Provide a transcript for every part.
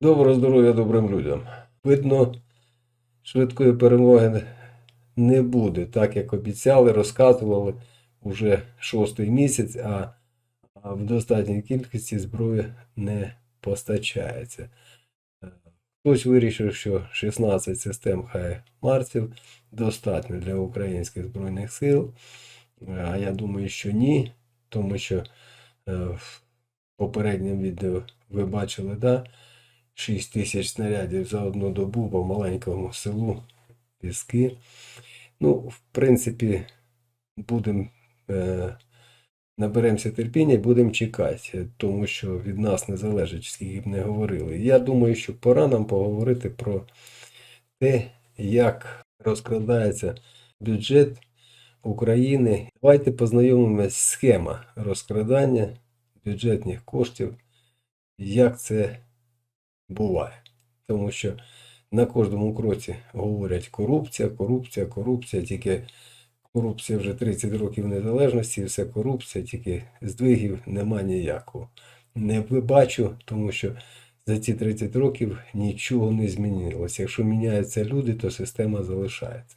Доброго здоров'я добрим людям. Видно, швидкої перемоги не буде, так як обіцяли, розказували уже шостий місяць, а в достатній кількості зброї не постачається. Хтось вирішив, що 16 систем хай Марсів достатньо для українських збройних сил. А я думаю, що ні, тому що е, в попередньому відео ви бачили, да, 6 тисяч снарядів за одну добу по маленькому селу Піски. Ну, в принципі, будемо е, наберемося терпіння і будемо чекати, тому що від нас не залежить, скільки б не говорили. Я думаю, що пора нам поговорити про те, як розкрадається бюджет України. Давайте познайомимося з схема розкрадання бюджетних коштів, як це буває. Тому що на кожному кроці говорять корупція, корупція, корупція, тільки корупція вже 30 років незалежності, і все корупція, тільки здвигів нема ніякого. Не бачу, тому що за ці 30 років нічого не змінилося. Якщо міняються люди, то система залишається.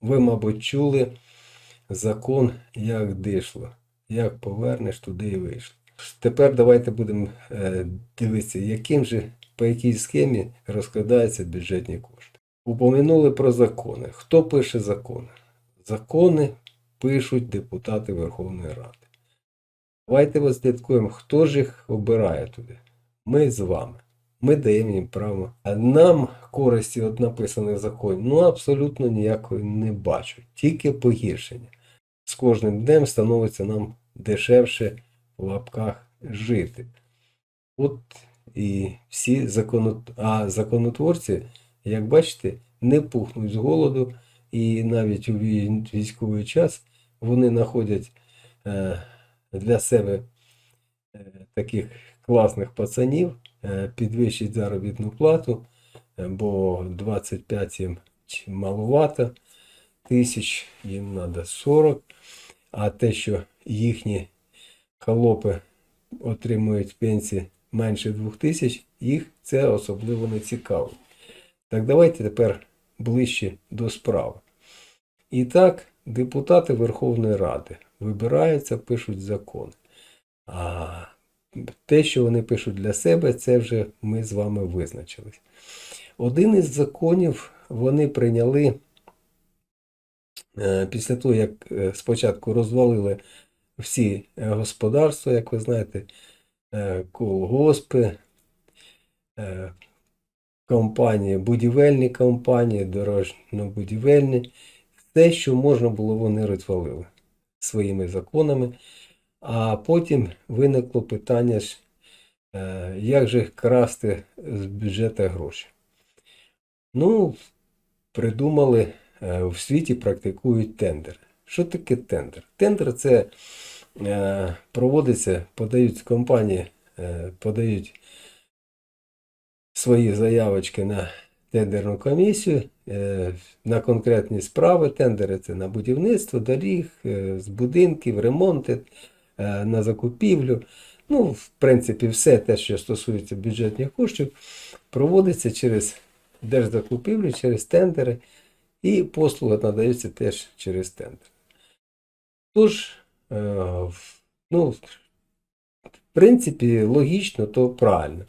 Ви, мабуть, чули закон, як дишло. Як повернеш, туди і вийшло. Тепер давайте будемо е, дивитися, яким же, по якій схемі розкладаються бюджетні кошти. Упомянули про закони. Хто пише закони? Закони пишуть депутати Верховної Ради. Давайте відслідкуємо, хто ж їх обирає туди. Ми з вами. Ми даємо їм право. А нам користі від написаних законів ну абсолютно ніякої не бачу. Тільки погіршення. З кожним днем становиться нам дешевше лапках жити. От і всі законот... а законотворці, як бачите, не пухнуть з голоду, і навіть у військовий час вони знаходять е, для себе е, таких класних пацанів, е, підвищить заробітну плату, бо 25 їм маловато тисяч, їм треба 40, а те, що їхні холопи отримують пенсії менше 2000, їх це особливо не цікавить. Так давайте тепер ближче до справи. І так, депутати Верховної Ради вибираються, пишуть закони. А те, що вони пишуть для себе, це вже ми з вами визначились. Один із законів вони прийняли е, після того, як е, спочатку розвалили всі е, господарства, як ви знаєте, е, колгоспи, е, компанії, будівельні компанії, дорожньо-будівельні. Те, що можна було, вони розвалили своїми законами. А потім виникло питання, як же красти з бюджету гроші. Ну, придумали, в світі практикують тендер. Що таке тендер? Тендер це е, проводиться, подають компанії, е, подають свої заявочки на тендерну комісію, е, на конкретні справи. Тендери це на будівництво, доріг, е, з будинків, ремонти, е, на закупівлю. Ну, в принципі, все те, що стосується бюджетних коштів, проводиться через держзакупівлю, через тендери, і послуги надаються теж через тендер. Тож, е, ну, в принципі, логічно, то правильно.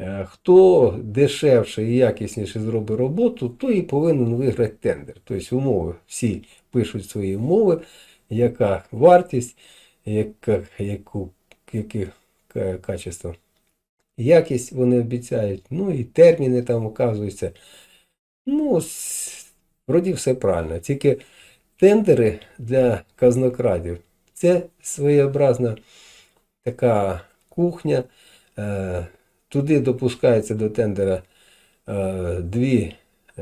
Е, Хто дешевше і якісніше зробить роботу, той і повинен виграти тендер. Тобто умови всі пишуть свої умови, яка вартість, яка, яку, яке качество, якість вони обіцяють, ну і терміни там вказуються. Ну, вроді все правильно. Тільки тендери для казнокрадів це своєобразна така кухня. Е, Туди допускається до тендера е, дві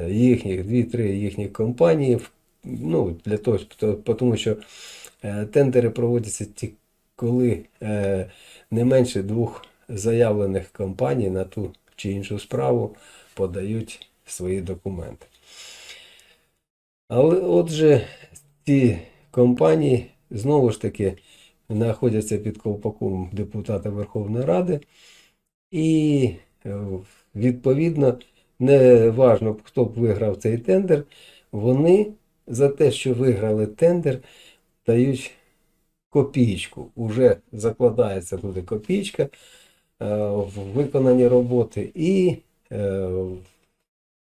їхніх, дві-три їхніх компанії. Ну, для того, тому що е, тендери проводяться ті, коли не менше двох заявлених компаній на ту чи іншу справу подають свої документи. Але отже, ці компанії знову ж таки знаходяться під ковпаком депутата Верховної Ради. І е, відповідно, не важно, хто б виграв цей тендер, вони за те, що виграли тендер, дають копійку. Уже закладається туди копійка е, в виконанні роботи, і е,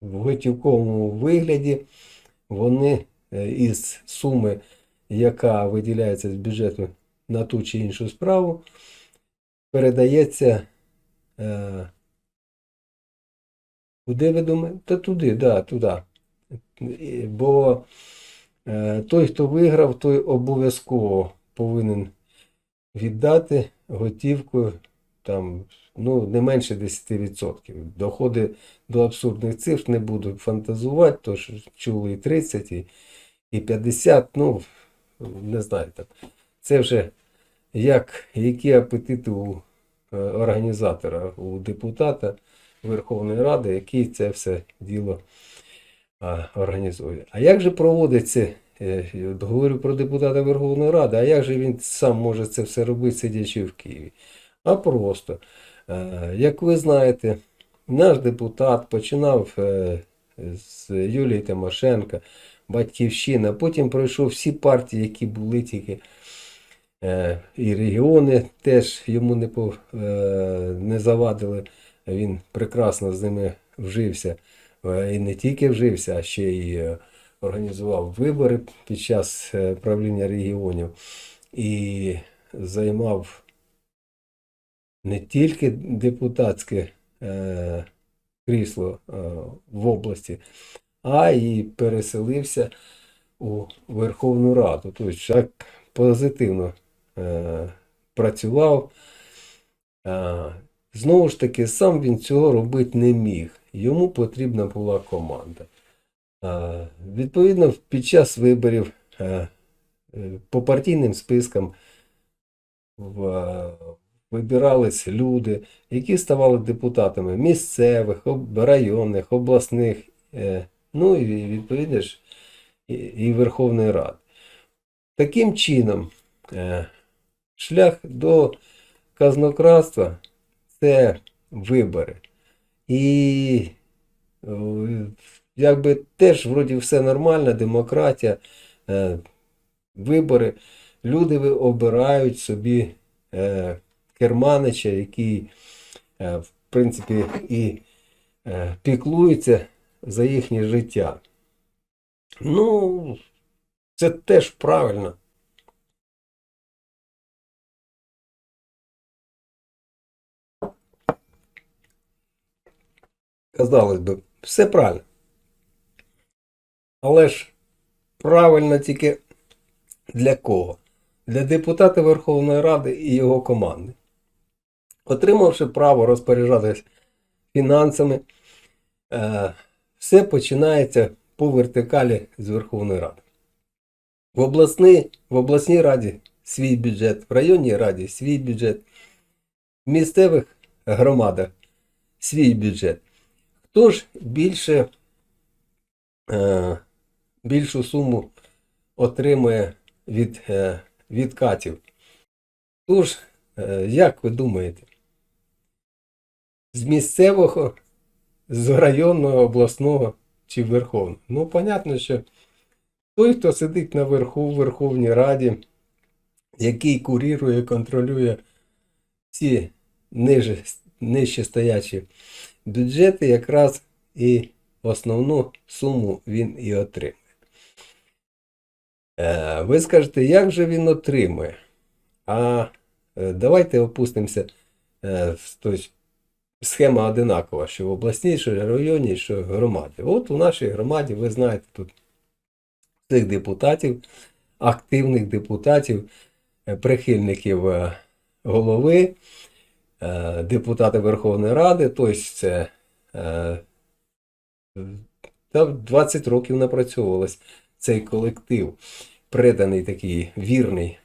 в готівковому вигляді вони е, із суми, яка виділяється з бюджету на ту чи іншу справу, передається. е, Куди ви думаєте? Та туди, да, туди. Бо е, той, хто виграв, той обов'язково повинен віддати готівку там, ну, не менше 10%. Доходи до абсурдних цифр не буду фантазувати, тож чули і 30, і, і 50, ну, не знаю там. Це вже як, які апетити у е, організатора, у депутата Верховної Ради, який це все діло а, організує. А як же проводиться, е, я говорю про депутата Верховної Ради, а як же він сам може це все робити, сидячи в Києві? А просто, е, як ви знаєте, наш депутат починав е, з Юлії Тимошенко, Батьківщина, потім пройшов всі партії, які були тільки. Е, І регіони теж йому не, по, е, не завадили. Він прекрасно з ними вжився. Е, І не тільки вжився, а ще й е, організував вибори під час е, правління регіонів і займав не тільки депутатське е, крісло е, в області, а й переселився у Верховну Раду. Тобто так позитивно е, працював. Е, знову ж таки, сам він цього робити не міг. Йому потрібна була команда. Е, відповідно, під час виборів е, е, по партійним спискам в, вибирались люди, які ставали депутатами місцевих, районних, обласних, е, ну і відповідно ж і, Верховної Ради. Таким чином, е, шлях до казнократства це вибори. І якби теж вроді все нормально, демократія, е, вибори. Люди обирають собі керманича, який, е, в принципі, і е, піклується за їхнє життя. Ну, це теж правильно. Казалось би, все правильно. Але ж правильно тільки для кого? Для депутата Верховної Ради і його команди. Отримавши право розпоряджатись фінансами, е, все починається по вертикалі з Верховної Ради. В обласній, в обласній раді свій бюджет, в районній раді свій бюджет, в місцевих громадах свій бюджет. Хто ж більше, е, більшу суму отримує від е, відкатів? Тож, як ви думаєте? З місцевого, з районного, обласного чи верховного? Ну, понятно, що той, хто сидить наверху в Верховній Раді, який курірує, контролює ці ниже, нижче стоячі бюджети, якраз і основну суму він і отримує. Е, Ви скажете, як же він отримує? А е, давайте опустимося. е, в- Тобто схема одинакова, що в обласній, що районній, що в громаді. От у нашій громаді, ви знаєте, тут цих депутатів, активних депутатів, е, прихильників е, голови, е, депутати Верховної Ради, тобто це е, 20 років напрацьовувалось цей колектив, преданий такий вірний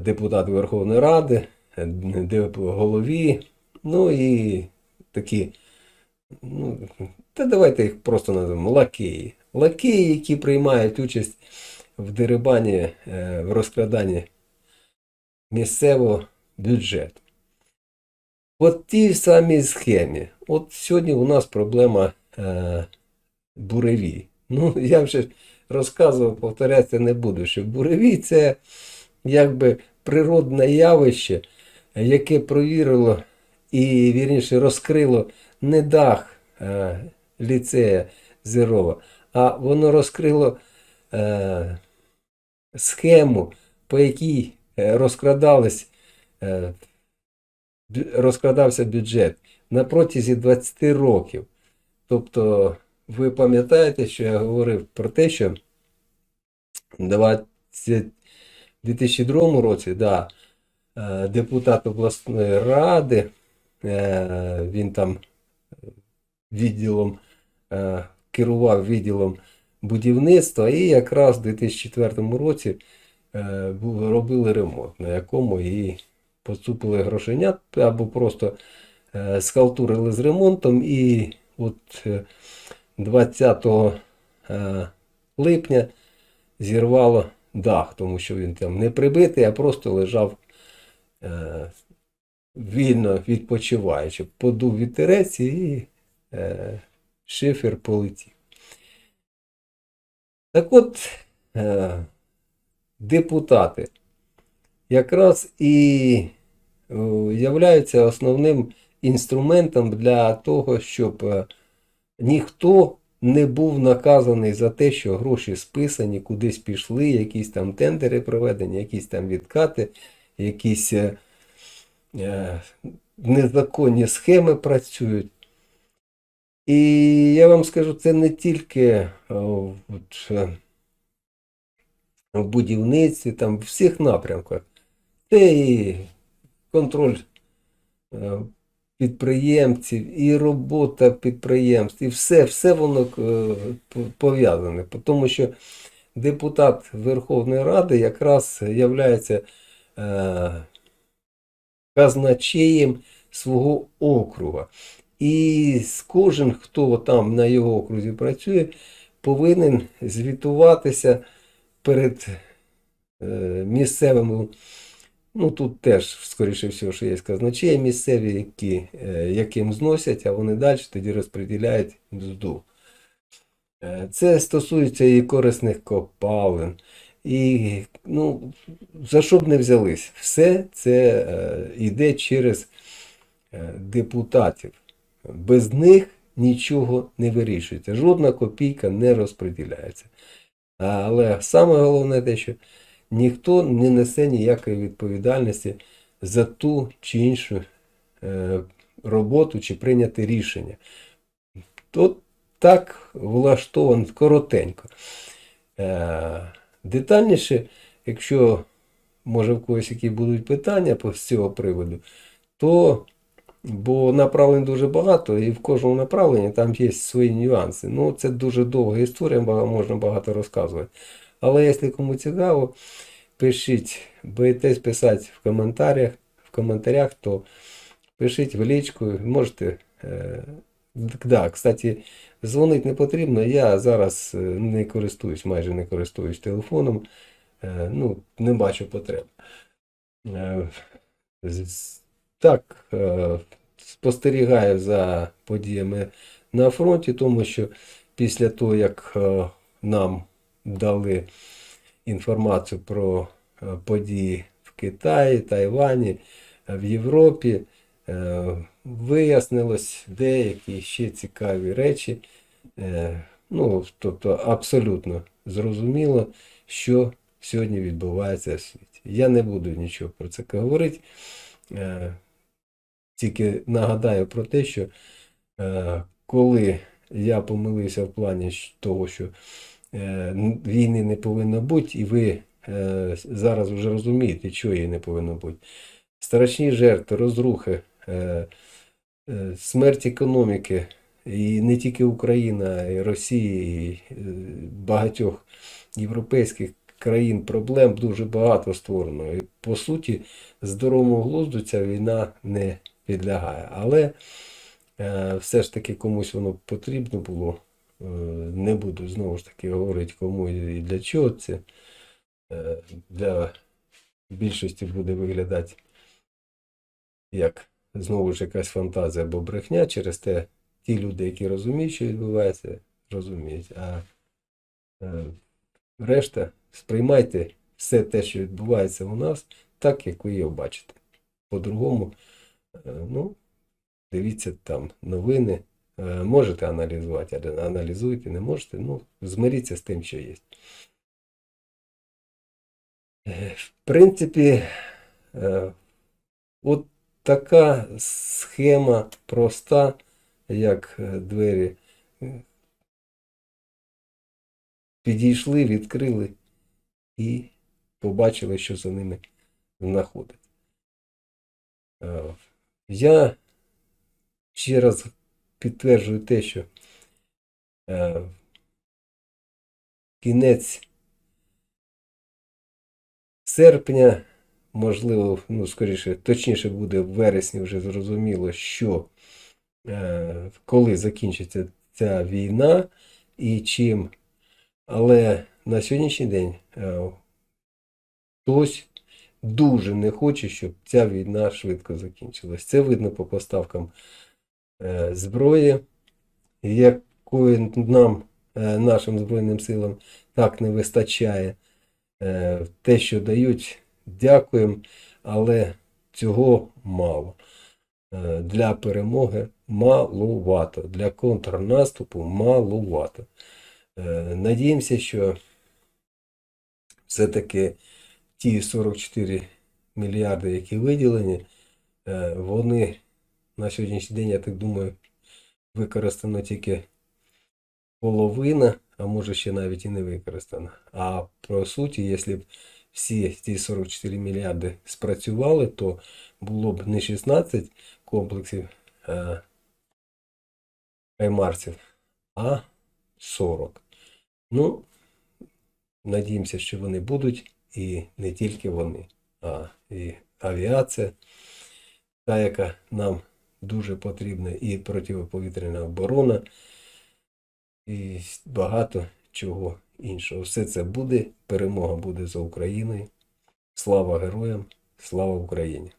депутат Верховної Ради, голові, ну і такі, ну, та давайте їх просто назвемо лакеї. Лакеї, які приймають участь в дерибані, е, в розкраданні місцевого бюджету. по тій самій схемі. От сьогодні у нас проблема е, буревій. Ну, я вже розказував, повторятися не буду, що буревій це якби природне явище, яке провірило і вірніше розкрило не дах е, ліцея Зерова, а воно розкрило е, схему, по якій е, розкрадались, е, розкрадався бюджет на протязі 20 років. Тобто, ви пам'ятаєте, що я говорив про те, що 20, в 2002 році, да, е, депутат обласної ради, він там відділом е, керував відділом будівництва, і якраз в 2004 році е, робили ремонт, на якому і поцупили грошенят або просто е, схалтурили з ремонтом. І от е, 20 е, липня зірвало дах, тому що він там не прибитий, а просто лежав е, вільно відпочиваючи. Подув вітерець і е, шифер полетів. Так от, е, депутати якраз і е, являються основним інструментом для того, щоб е, ніхто не був наказаний за те, що гроші списані, кудись пішли, якісь там тендери проведені, якісь там відкати, якісь е, незаконні схеми працюють. І я вам скажу, це не тільки е, от, е, в будівництві, там в всіх напрямках. Це і контроль е, підприємців, і робота підприємств, і все, все воно е, пов'язане. Тому що депутат Верховної Ради якраз являється е, казначеєм свого округа. І кожен, хто там на його окрузі працює, повинен звітуватися перед е, місцевими. Ну тут теж, скоріше всього, що є казначеї місцеві, які, е, яким зносять, а вони далі тоді розподіляють мзду. Е, Це стосується і корисних копалин, і ну, за що б не взялись, все це е, йде через е, депутатів. Без них нічого не вирішується, жодна копійка не розподіляється. Але саме головне те, що ніхто не несе ніякої відповідальності за ту чи іншу е, роботу чи прийняти рішення. То так влаштовано коротенько. Е, детальніше, якщо може в когось які будуть питання по з цього приводу, то бо направлень дуже багато, і в кожному направленні там є свої нюанси. Ну, це дуже довга історія, можна багато розказувати. Але якщо кому цікаво, пишіть, боїтесь писати в коментарях, в коментарях, то пишіть в лічку, можете. Е, да, кстати, дзвонити не потрібно. Я зараз е, не користуюсь, майже не користуюсь телефоном. Е, ну, не бачу потреб. Е, так, спостерігаю за подіями на фронті, тому що після того, як нам дали інформацію про події в Китаї, Тайвані, в Європі, вияснилось деякі ще цікаві речі. Е, Ну, тобто абсолютно зрозуміло, що сьогодні відбувається в світі. Я не буду нічого про це говорити. Е, Тільки нагадаю про те, що е, коли я помилився в плані того, що війни не повинно бути, і ви зараз вже розумієте, що її не повинно бути. Страшні жертви, розрухи, смерть економіки, і не тільки Україна, й Росії, і е, багатьох європейських країн проблем дуже багато створено. І по суті, здоровому глузду ця війна не підлягає. Але е, все ж таки комусь воно потрібно було. Е, не буду знову ж таки говорити, кому і для чого це. Е, для більшості буде виглядати як знову ж якась фантазія або брехня, через те ті люди, які розуміють, що відбувається, розуміють. А е, решта сприймайте все те, що відбувається у нас, так, як ви його бачите. По-другому, е, ну, дивіться там новини, е, можете аналізувати, але аналізуйте, не можете, ну, змиріться з тим, що є. Е, В принципі, е, от така схема проста, як е, двері. Підійшли, відкрили і побачили, що за ними знаходиться. Е, Я ще раз підтверджую те, що е, кінець серпня, можливо, ну, скоріше, точніше буде в вересні вже зрозуміло, що е, коли закінчиться ця війна і чим. Але на сьогоднішній день е, хтось дуже не хоче, щоб ця війна швидко закінчилась. Це видно по поставкам е, зброї, якої нам, е, нашим Збройним силам, так не вистачає. Е, Те, що дають, дякуємо, але цього мало. Е, Для перемоги малувато, для контрнаступу малувато. Е, Надіємося, що все-таки ті 44 мільярди, які виділені, е, вони на сьогоднішній день, я так думаю, використано тільки половина, а може ще навіть і не використана. А по суті, якщо б всі ці 44 мільярди спрацювали, то було б не 16 комплексів е, хаймарсів, а 40. Ну, надіємося, що вони будуть, і не тільки вони, а і авіація, та, яка нам дуже потрібна, і протиповітряна оборона, і багато чого іншого. Все це буде, перемога буде за Україною. Слава героям, слава Україні!